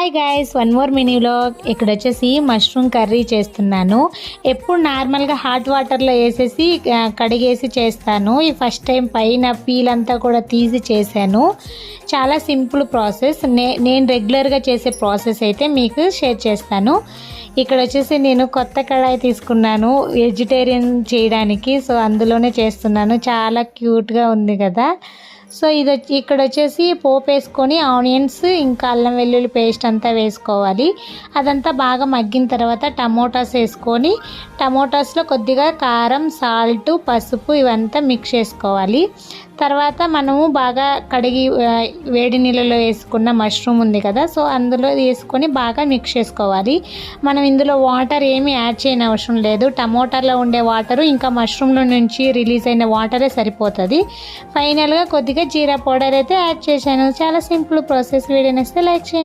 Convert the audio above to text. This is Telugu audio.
హాయ్ గైస్ వన్ మోర్ మినీలో ఇక్కడ వచ్చేసి మష్రూమ్ కర్రీ చేస్తున్నాను. ఎప్పుడు నార్మల్గా హాట్ వాటర్లో వేసేసి కడిగేసి చేస్తాను. ఈ ఫస్ట్ టైం పైన పీల్ అంతా కూడా తీసి చేశాను. చాలా సింపుల్ ప్రాసెస్ నే నేను రెగ్యులర్గా చేసే ప్రాసెస్ అయితే మీకు షేర్ చేస్తాను. ఇక్కడ వచ్చేసి నేను కొత్త కడాయి తీసుకున్నాను. వెజిటేరియన్ చేయడానికి సో అందులోనే చేస్తున్నాను. చాలా క్యూట్గా ఉంది కదా. సో ఇది ఇక్కడ వచ్చేసి పోపు వేసుకొని ఆనియన్స్ ఇంకా అల్లం వెల్లుల్లి పేస్ట్ అంతా వేసుకోవాలి. అదంతా బాగా మగ్గిన తర్వాత టమోటాస్ వేసుకొని టమోటాస్లో కొద్దిగా కారం సాల్ట్ పసుపు ఇవంతా మిక్స్ చేసుకోవాలి. తర్వాత మనము బాగా కడిగి వేడి నీళ్ళలో వేసుకున్న మష్రూమ్ ఉంది కదా సో అందులో వేసుకొని బాగా మిక్స్ చేసుకోవాలి. మనం ఇందులో వాటర్ ఏమీ యాడ్ చేయని అవసరం లేదు. టమోటాలో ఉండే వాటరు ఇంకా మష్రూమ్లో నుంచి రిలీజ్ అయిన వాటరే సరిపోతుంది. ఫైనల్గా కొద్దిగా జీరా పౌడర్ అయితే యాడ్ చేశాను. చాలా సింపుల్ ప్రాసెస్. వీడియో నచ్చితే లైక్ చేయండి.